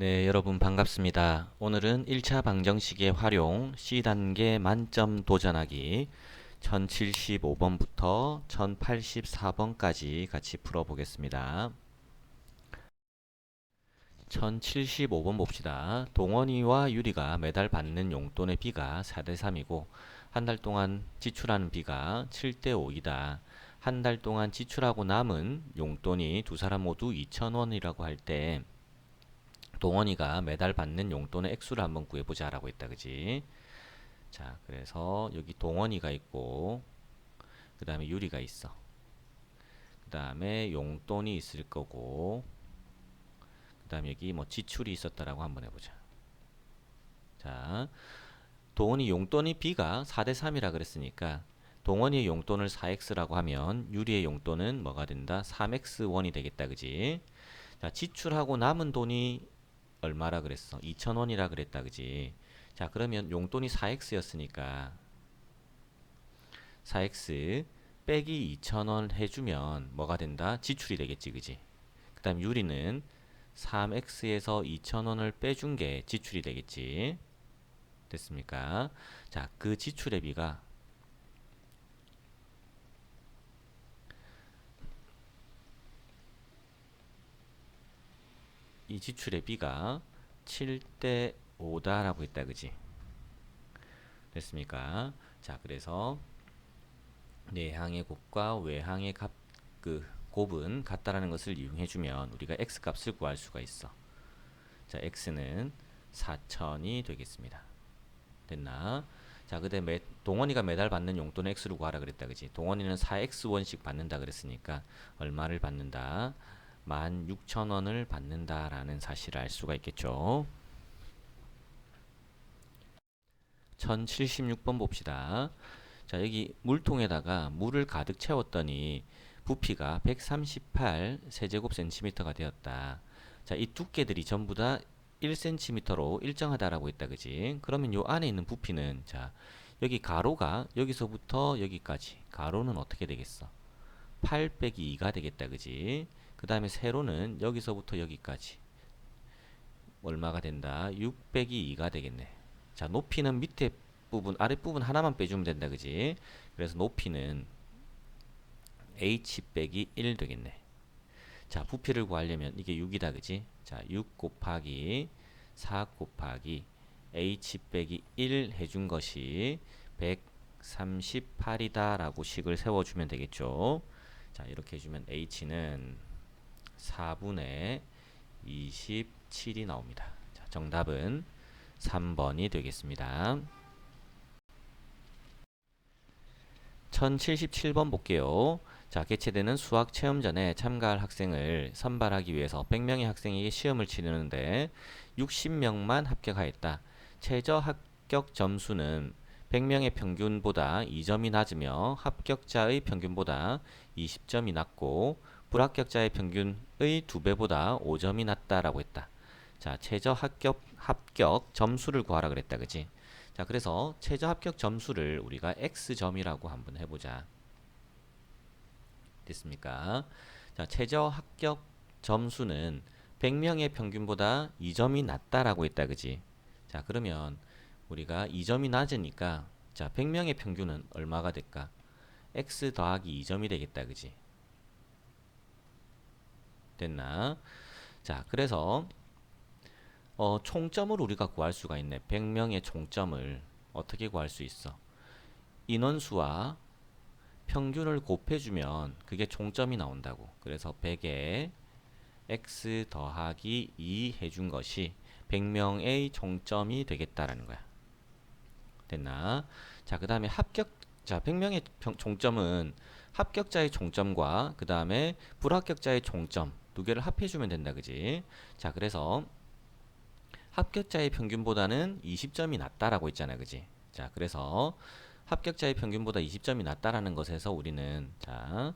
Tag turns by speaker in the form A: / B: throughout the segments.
A: 네, 여러분 반갑습니다. 오늘은 1차 방정식의 활용 C단계 만점 도전하기 1075번부터 1084번까지 같이 풀어보겠습니다. 1075번 봅시다. 동원이와 유리가 매달 받는 용돈의 비가 4대 3이고 한 달 동안 지출하는 비가 7대 5이다. 한 달 동안 지출하고 남은 용돈이 두 사람 모두 2,000원이라고 할때 동원이가 매달 받는 용돈의 액수를 한번 구해보자 라고 했다. 그지? 자 그래서 여기 동원이가 있고 그 다음에 유리가 있어. 그 다음에 용돈이 있을 거고 그 다음에 여기 뭐 지출이 있었다라고 한번 해보자. 자 동원이 용돈이 B가 4대 3이라 그랬으니까 동원이의 용돈을 4x라고 하면 유리의 용돈은 뭐가 된다? 3x1이 되겠다. 그지? 자 지출하고 남은 돈이 얼마라 그랬어? 2,000원이라 그랬다. 그지? 자, 그러면 용돈이 4x였으니까 4x 빼기 2,000원 해주면 뭐가 된다? 지출이 되겠지. 그지? 그 다음 유리는 3x에서 2,000원을 빼준 게 지출이 되겠지. 됐습니까? 자, 그 지출의 비가 이 지출의 비가 7대 5다라고 했다 그지? 됐습니까? 자 그래서 내항의 곱과 외항의 값, 그 곱은 같다라는 것을 이용해 주면 우리가 x 값을 구할 수가 있어. 자 x는 4천이 되겠습니다. 됐나? 자 그때 매, 동원이가 매달 받는 용돈의 x를 구하라 그랬다 그지? 동원이는 4x 원씩 받는다 그랬으니까 얼마를 받는다 16,000원을 받는다라는 사실을 알 수가 있겠죠. 1076번 봅시다. 자, 여기 물통에다가 물을 가득 채웠더니 부피가 138 세제곱 센티미터가 되었다. 자, 이 두께들이 전부 다 1cm로 일정하다라고 했다. 그지? 그러면 요 안에 있는 부피는 자, 여기 가로가 여기서부터 여기까지 가로는 어떻게 되겠어? 8 빼기 2가 되겠다. 그지? 그 다음에 세로는 여기서부터 여기까지 얼마가 된다? 6 빼기 2가 되겠네. 자, 높이는 밑에 부분, 아랫부분 하나만 빼주면 된다. 그지? 그래서 높이는 h 빼기 1 되겠네. 자, 부피를 구하려면 이게 6이다. 그지? 자, 6 곱하기 4 곱하기 h 빼기 1 해준 것이 138이다 라고 식을 세워주면 되겠죠. 자, 이렇게 해주면 h는 4분의 27이 나옵니다. 자, 정답은 3번이 되겠습니다. 1077번 볼게요. 자, 개최되는 수학 체험전에 참가할 학생을 선발하기 위해서 100명의 학생에게 시험을 치르는데 60명만 합격하였다. 최저 합격 점수는 100명의 평균보다 2점이 낮으며 합격자의 평균보다 20점이 낮고 불합격자의 평균의 2배보다 5점이 낮다라고 했다. 자, 최저 합격 합격 점수를 구하라 그랬다. 그지? 자, 그래서 최저 합격 점수를 우리가 x점이라고 한번 해 보자. 됐습니까? 자, 최저 합격 점수는 100명의 평균보다 2점이 낮다라고 했다. 그지? 자, 그러면 우리가 2점이 낮으니까 자, 100명의 평균은 얼마가 될까? x 더하기 2점이 되겠다. 그지? 됐나? 자, 그래서 어, 총점을 우리가 구할 수가 있네. 100명의 총점을 어떻게 구할 수 있어? 인원수와 평균을 곱해주면 그게 총점이 나온다고. 그래서 100에 x 더하기 2 해준 것이 100명의 총점이 되겠다라는 거야. 됐나? 자, 그 다음에 합격, 자, 100명의 평, 총점은 합격자의 총점과 그 다음에 불합격자의 총점 두 개를 합해주면 된다, 그지? 자, 그래서 합격자의 평균보다는 20점이 낮다라고 했잖아, 그지? 자, 그래서 합격자의 평균보다 20점이 낮다라는 것에서 우리는 자,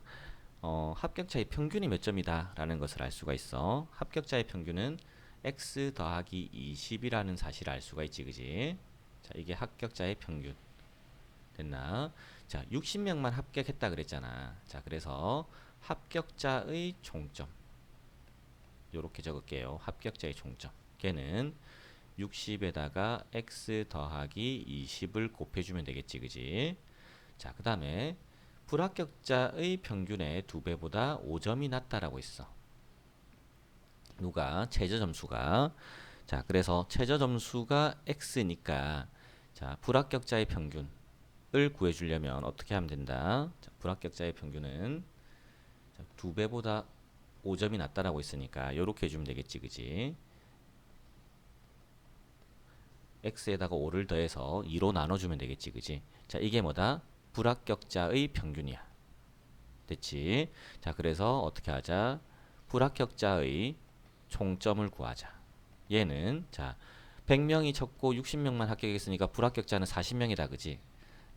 A: 어, 합격자의 평균이 몇 점이다라는 것을 알 수가 있어. 합격자의 평균은 x 더하기 20이라는 사실을 알 수가 있지, 그지? 자, 이게 합격자의 평균. 됐나? 자, 60명만 합격했다 그랬잖아. 자, 그래서 합격자의 총점. 요렇게 적을게요. 합격자의 총점. 걔는 60에다가 x 더하기 20을 곱해주면 되겠지, 그지? 자, 그 다음에 불합격자의 평균의 두 배보다 5점이 낮다라고 있어. 누가 최저 점수가 자, 그래서 최저 점수가 x니까 자, 불합격자의 평균을 구해 주려면 어떻게 하면 된다? 자, 불합격자의 평균은 자, 두 배보다 5점이 낮다라고 있으니까 요렇게 해 주면 되겠지. 그지? x에다가 5를 더해서 2로 나눠 주면 되겠지. 그지? 자, 이게 뭐다? 불합격자의 평균이야. 됐지? 자, 그래서 어떻게 하자? 불합격자의 총점을 구하자. 얘는 자 100명이 쳤고 60명만 합격했으니까 불합격자는 40명이다 그지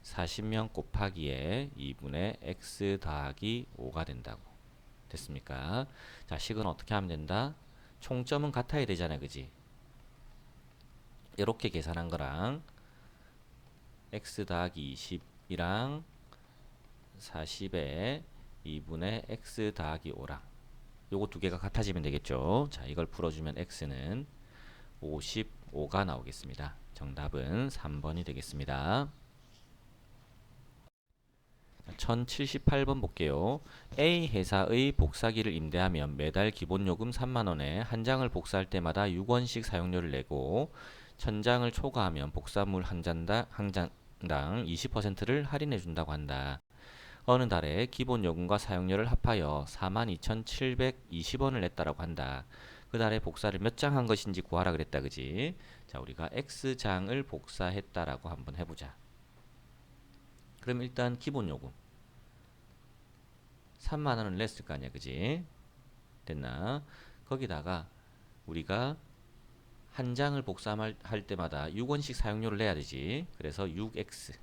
A: 40명 곱하기에 2분의 x 더하기 5가 된다고 됐습니까 자 식은 어떻게 하면 된다 총점은 같아야 되잖아 그지 이렇게 계산한 거랑 x 더하기 20이랑 40에 2분의 x 더하기 5랑 요거 두 개가 같아지면 되겠죠. 자, 이걸 풀어주면 x는 55가 나오겠습니다. 정답은 3번이 되겠습니다. 1078번 볼게요. A 회사의 복사기를 임대하면 매달 기본요금 3만원에 한 장을 복사할 때마다 6원씩 사용료를 내고 천장을 초과하면 복사물 한 장당, 한 장당 20%를 할인해 준다고 한다. 어느 달에 기본 요금과 사용료를 합하여 42,720원을 냈다라고 한다. 그 달에 복사를 몇 장 한 것인지 구하라 그랬다 그지? 자, 우리가 X장을 복사했다라고 한번 해보자. 그럼 일단 기본 요금 3만 원을 냈을 거 아니야, 그지? 됐나? 거기다가 우리가 한 장을 복사할 때마다 6원씩 사용료를 내야 되지. 그래서 6x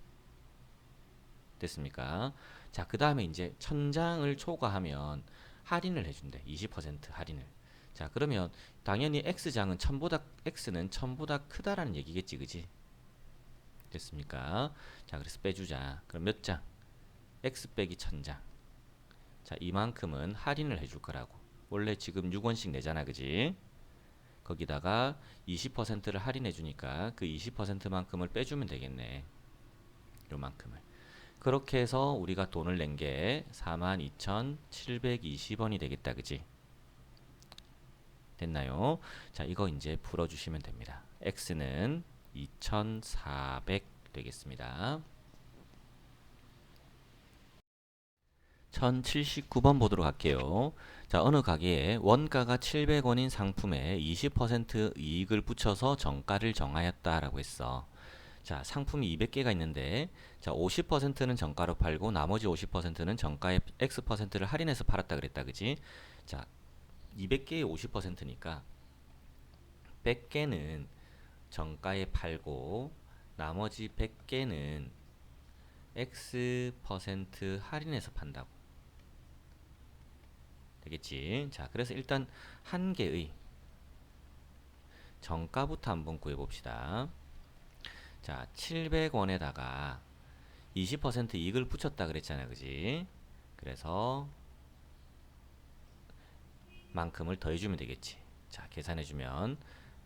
A: 됐습니까? 자, 그 다음에 이제 천장을 초과하면 할인을 해준대. 20% 할인을. 자, 그러면 당연히 X장은 천보다, X는 천보다 크다라는 얘기겠지, 그지? 됐습니까? 자, 그래서 빼주자. 그럼 몇 장? X 빼기 천장. 자, 이만큼은 할인을 해줄 거라고. 원래 지금 6원씩 내잖아, 그지? 거기다가 20%를 할인해 주니까 그 20%만큼을 빼주면 되겠네. 요만큼을. 그렇게 해서 우리가 돈을 낸 게 42,720원이 되겠다. 그지? 됐나요? 자, 이거 이제 풀어 주시면 됩니다. x는 2,400 되겠습니다. 1079번 보도록 할게요. 자, 어느 가게에 원가가 700원인 상품에 20% 이익을 붙여서 정가를 정하였다라고 했어. 자, 상품이 200개가 있는데 자, 50%는 정가로 팔고 나머지 50%는 정가의 X%를 할인해서 팔았다 그랬다. 그지? 자, 200개의 50%니까 100개는 정가에 팔고 나머지 100개는 X% 할인해서 판다고. 되겠지? 자, 그래서 일단 한 개의 정가부터 한번 구해 봅시다. 자, 700원에다가 20% 이익을 붙였다 그랬잖아요. 그지? 그래서 만큼을 더해 주면 되겠지. 자, 계산해 주면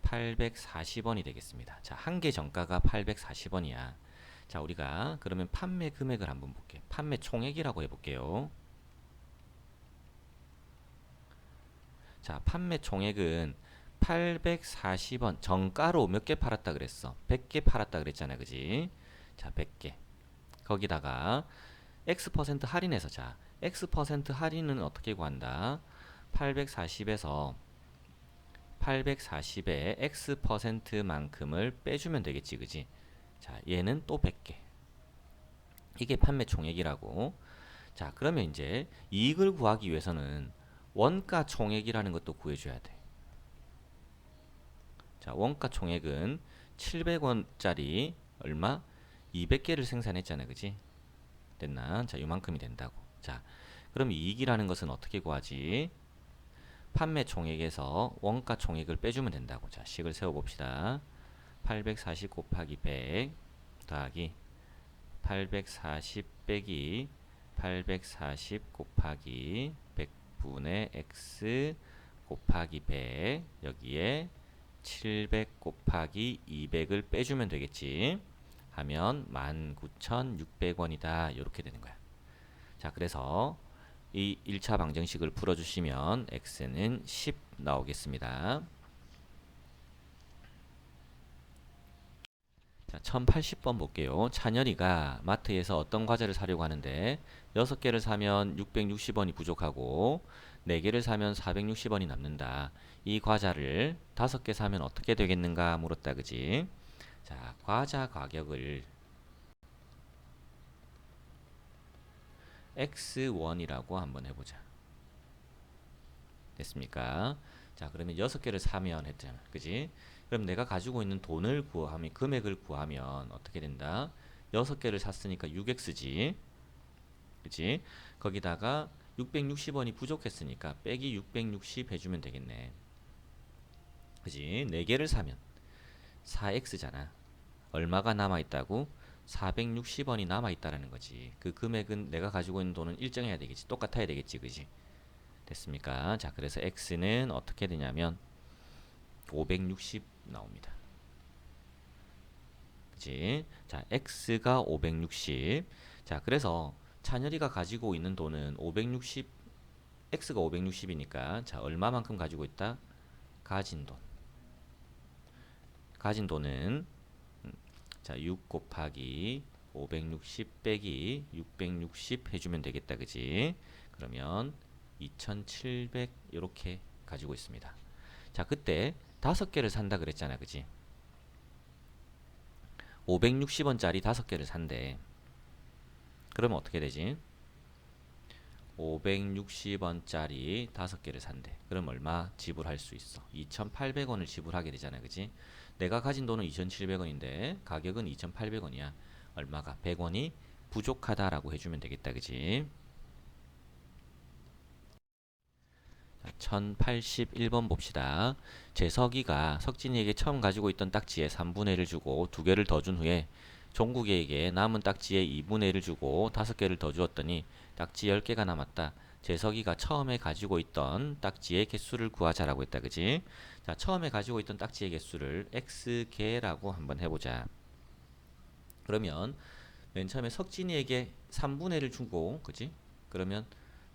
A: 840원이 되겠습니다. 자, 한 개 정가가 840원이야. 자, 우리가 그러면 판매 금액을 한번 볼게. 판매 총액이라고 해 볼게요. 자, 판매 총액은 840원 정가로 몇 개 팔았다 그랬어? 100개 팔았다 그랬잖아. 그지? 자, 100개. 거기다가 X% 할인해서 자, X% 할인은 어떻게 구한다? 840에서 840에 X%만큼을 빼주면 되겠지. 그지? 자, 얘는 또 100개. 이게 판매 총액이라고. 자, 그러면 이제 이익을 구하기 위해서는 원가 총액이라는 것도 구해줘야 돼. 자, 원가 총액은 700원짜리 얼마? 200개를 생산했잖아. 그지? 됐나? 자, 요만큼이 된다고. 자, 그럼 이익이라는 것은 어떻게 구하지? 판매 총액에서 원가 총액을 빼주면 된다고. 자, 식을 세워 봅시다. 840 곱하기 100 더하기 840 빼기 840 곱하기 100분의 x 곱하기 100 여기에 700 곱하기 200을 빼주면 되겠지. 하면 19,600원이다. 이렇게 되는 거야. 자, 그래서 이 1차 방정식을 풀어주시면 x는 10 나오겠습니다. 자, 1080번 볼게요. 찬열이가 마트에서 어떤 과자를 사려고 하는데 6개를 사면 660원이 부족하고 4개를 사면 460원이 남는다. 이 과자를 5개 사면 어떻게 되겠는가 물었다. 그지? 자, 과자 가격을 x1이라고 한번 해보자. 됐습니까? 자, 그러면 6개를 사면 했잖아. 그지? 그럼 내가 가지고 있는 돈을 구하면, 금액을 구하면 어떻게 된다? 6개를 샀으니까 6x지. 그지? 거기다가 660원이 부족했으니까 빼기 660 해주면 되겠네. 그지? 4개를 사면 4x잖아. 얼마가 남아있다고? 460원이 남아 있다라는 거지. 그 금액은 내가 가지고 있는 돈은 일정해야 되겠지. 똑같아야 되겠지. 그지? 됐습니까? 자, 그래서 x는 어떻게 되냐면 560 나옵니다. 그지? 자, x가 560. 자, 그래서 찬열이가 가지고 있는 돈은 560 x가 560이니까 자, 얼마만큼 가지고 있다? 가진 돈. 가진 돈은 음, 자, 6 곱하기 560 빼기 660 해주면 되겠다. 그지? 그러면 2700 이렇게 가지고 있습니다. 자, 그때 다섯 개를 산다 그랬잖아. 그지? 560원짜리 다섯 개를 산대. 그러면 어떻게 되지? 560원짜리 다섯 개를 산대. 그럼 얼마 지불할 수 있어? 2,800원을 지불하게 되잖아. 그지? 내가 가진 돈은 2,700원인데 가격은 2,800원이야. 얼마가? 100원이 부족하다라고 해주면 되겠다. 그지? 1081번 봅시다. 재석이가 석진이에게 처음 가지고 있던 딱지에 3분의 1을 주고 두 개를 더 준 후에 종국이에게 남은 딱지에 2분의 1을 주고 다섯 개를 더 주었더니 딱지 10개가 남았다. 재석이가 처음에 가지고 있던 딱지의 개수를 구하자라고 했다. 그지? 자, 처음에 가지고 있던 딱지의 개수를 x개라고 한번 해보자. 그러면 맨 처음에 석진이에게 3분의 1을 주고 그지? 그러면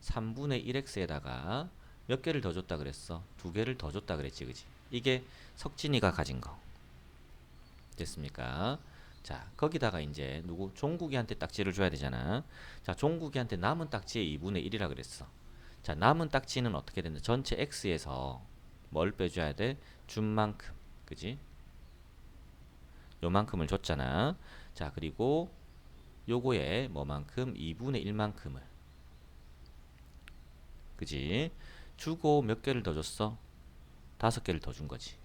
A: 3분의 1x에다가 몇 개를 더 줬다 그랬어? 두 개를 더 줬다 그랬지, 그지? 이게 석진이가 가진 거. 됐습니까? 자, 거기다가 이제 누구 종국이한테 딱지를 줘야 되잖아. 자, 종국이한테 남은 딱지의 2분의 1이라 그랬어. 자, 남은 딱지는 어떻게 된다? 전체 x에서 뭘 빼줘야 돼? 준 만큼, 그지? 요만큼을 줬잖아. 자, 그리고 요거에 뭐만큼? 2분의 1만큼을. 그지? 주고 몇 개를 더 줬어? 다섯 개를 더 준 거지.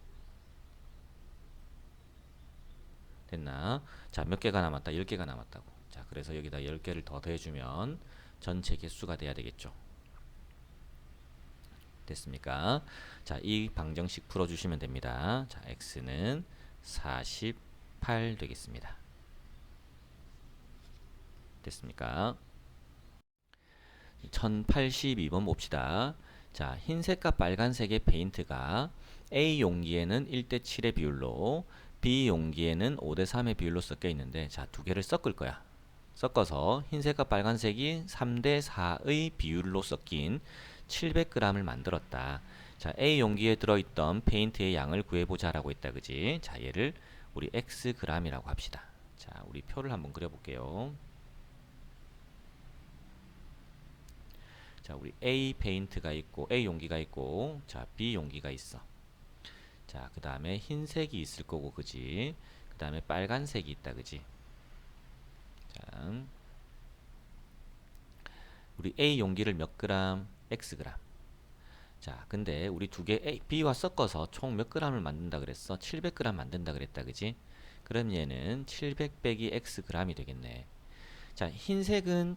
A: 됐나? 자, 몇 개가 남았다? 10개가 남았다고. 자, 그래서 여기다 10개를 더 더해주면 전체 개수가 돼야 되겠죠. 됐습니까? 자, 이 방정식 풀어주시면 됩니다. 자, x는 48 되겠습니다. 됐습니까? 1082번 봅시다. 자, 흰색과 빨간색의 페인트가 A 용기에는 1대 7의 비율로 B 용기에는 5대 3의 비율로 섞여 있는데 자, 두 개를 섞을 거야. 섞어서 흰색과 빨간색이 3대 4의 비율로 섞인 700g을 만들었다. 자, A 용기에 들어있던 페인트의 양을 구해보자라고 했다. 그지? 자, 얘를 우리 xg이라고 합시다. 자, 우리 표를 한번 그려볼게요. 자, 우리 A 페인트가 있고 A 용기가 있고 자, B 용기가 있어. 자, 그 다음에 흰색이 있을 거고, 그지? 그 다음에 빨간색이 있다, 그지? 자, 우리 A 용기를 몇 그램? X 그램. 자, 근데 우리 두 개 A, B와 섞어서 총 몇 그램을 만든다 그랬어? 700g 만든다 그랬다, 그지? 그럼 얘는 700 빼기 X g이 되겠네. 자, 흰색은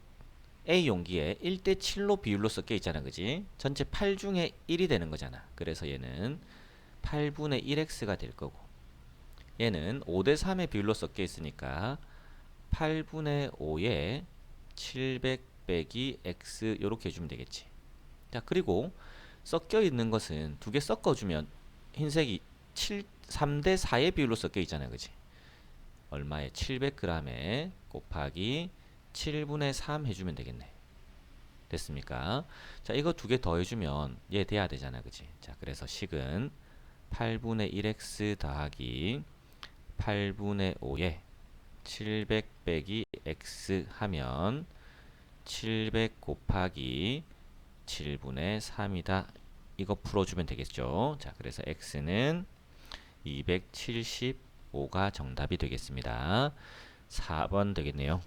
A: A 용기에 1대 7로 비율로 섞여 있잖아. 그지? 전체 8 중에 1이 되는 거잖아. 그래서 얘는 8분의 1x가 될 거고 얘는 5대 3의 비율로 섞여 있으니까 8분의 5에 700 빼기 x 이렇게 해주면 되겠지. 자 그리고 섞여 있는 것은 두 개 섞어주면 흰색이 7 3대 4의 비율로 섞여 있잖아요. 그지? 얼마에 700g에 곱하기 7분의 3 해주면 되겠네. 됐습니까? 자, 이거 두 개 더 해주면 얘 돼야 되잖아. 그지? 자, 그래서 식은 8분의 1x 더하기 8분의 5에 700 빼기 x 하면 700 곱하기 7분의 3이다. 이거 풀어주면 되겠죠. 자, 그래서 x는 275가 정답이 되겠습니다. 4번 되겠네요.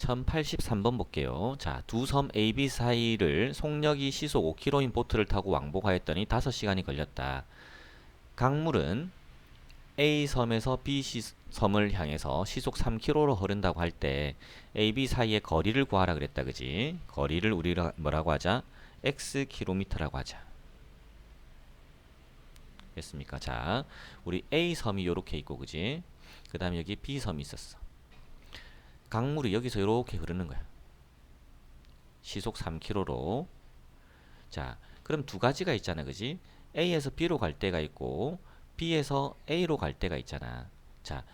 A: 1083번 볼게요. 자, 두 섬 AB 사이를 속력이 시속 5km인 보트를 타고 왕복하였더니 5시간이 걸렸다. 강물은 A 섬에서 B 시, 섬을 향해서 시속 3km로 흐른다고 할 때 AB 사이의 거리를 구하라 그랬다. 그지? 거리를 우리가 뭐라고 하자? x km라고 하자. 됐습니까? 자, 우리 A 섬이 요렇게 있고 그지? 그 다음에 여기 B 섬이 있었어. 강물이 여기서 이렇게 흐르는 거야. 시속 3km로. 자, 그럼 두 가지가 있잖아, 그지? A에서 B로 갈 때가 있고 B에서 A로 갈 때가 있잖아. 자,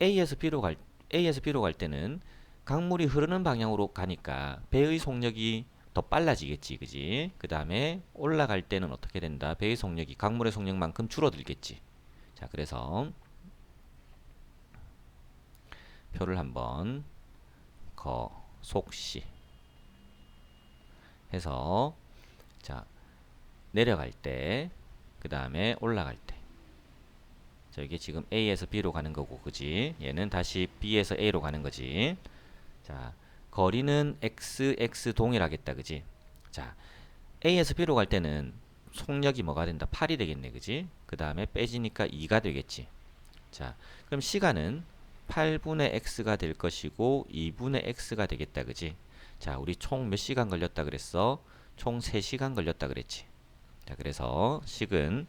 A: A에서 B로 갈 A에서 B로 갈 때는 강물이 흐르는 방향으로 가니까 배의 속력이 더 빨라지겠지, 그지? 그 다음에 올라갈 때는 어떻게 된다? 배의 속력이 강물의 속력만큼 줄어들겠지. 자, 그래서 표를 한번 거, 속, 시 해서 자 내려갈 때 그 다음에 올라갈 때. 자, 이게 지금 A에서 B로 가는 거고 그지? 얘는 다시 B에서 A로 가는 거지. 자 거리는 x, x 동일하겠다 그지? 자 A에서 B로 갈 때는 속력이 뭐가 된다? 8이 되겠네 그지? 그 다음에 빼지니까 2가 되겠지. 자 그럼 시간은 8분의 x가 될 것이고 2분의 x가 되겠다. 그지? 자, 우리 총 몇 시간 걸렸다 그랬어? 총 3시간 걸렸다 그랬지. 자, 그래서 식은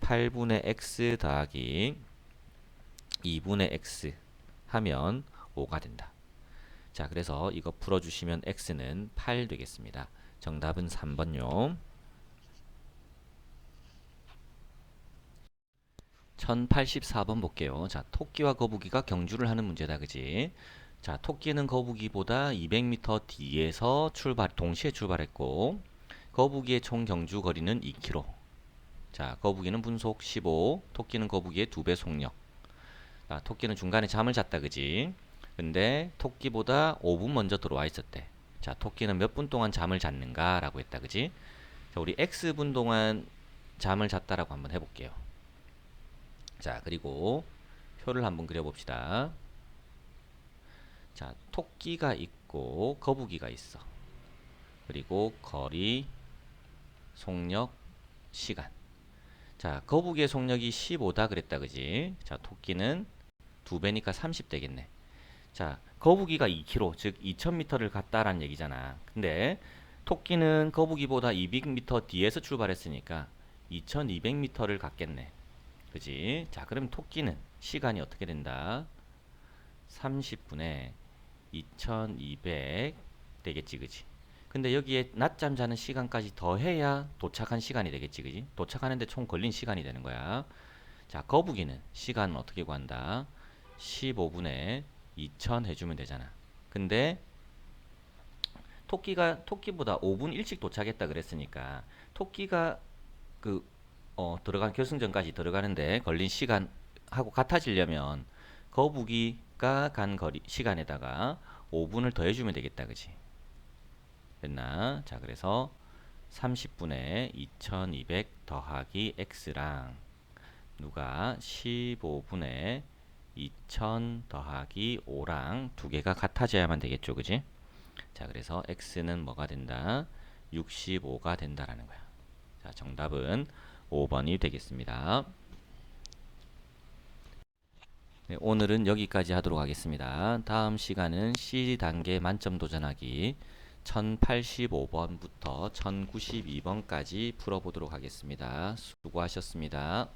A: 8분의 x 더하기 2분의 x 하면 5가 된다. 자, 그래서 이거 풀어주시면 x는 8 되겠습니다. 정답은 3번요. 1084번 볼게요. 자, 토끼와 거북이가 경주를 하는 문제다. 그지? 자, 토끼는 거북이보다 200m 뒤에서 출발, 동시에 출발했고, 거북이의 총 경주 거리는 2km. 자, 거북이는 분속 15, 토끼는 거북이의 2배 속력. 자, 토끼는 중간에 잠을 잤다. 그지? 근데 토끼보다 5분 먼저 들어와 있었대. 자, 토끼는 몇 분 동안 잠을 잤는가? 라고 했다. 그지? 자, 우리 X분 동안 잠을 잤다라고 한번 해볼게요. 자, 그리고 표를 한번 그려봅시다. 자, 토끼가 있고 거북이가 있어. 그리고 거리, 속력, 시간. 자, 거북이의 속력이 15다 그랬다, 그지? 자, 토끼는 두 배니까 30 되겠네. 자, 거북이가 2km, 즉 2000m를 갔다라는 얘기잖아. 근데 토끼는 거북이보다 200m 뒤에서 출발했으니까 2200m를 갔겠네. 그지? 자, 그럼 토끼는 시간이 어떻게 된다? 30분에 2200 되겠지, 그지? 근데 여기에 낮잠 자는 시간까지 더해야 도착한 시간이 되겠지, 그지? 도착하는데 총 걸린 시간이 되는 거야. 자, 거북이는 시간은 어떻게 구한다? 15분에 2000 해주면 되잖아. 근데 토끼가 토끼보다 5분 일찍 도착했다 그랬으니까 토끼가 그 어, 들어간 결승전까지 들어가는데 걸린 시간하고 같아지려면 거북이가 간 거리 시간에다가 5분을 더해주면 되겠다, 그지? 됐나? 자, 그래서 30분에 2200 더하기 x랑 누가 15분에 2000 더하기 5랑 두 개가 같아져야만 되겠죠, 그지? 자, 그래서 x는 뭐가 된다? 65가 된다라는 거야. 자, 정답은 5번이 되겠습니다. 네, 오늘은 여기까지 하도록 하겠습니다. 다음 시간은 C단계 만점 도전하기 1085번부터 1092번까지 풀어보도록 하겠습니다. 수고하셨습니다.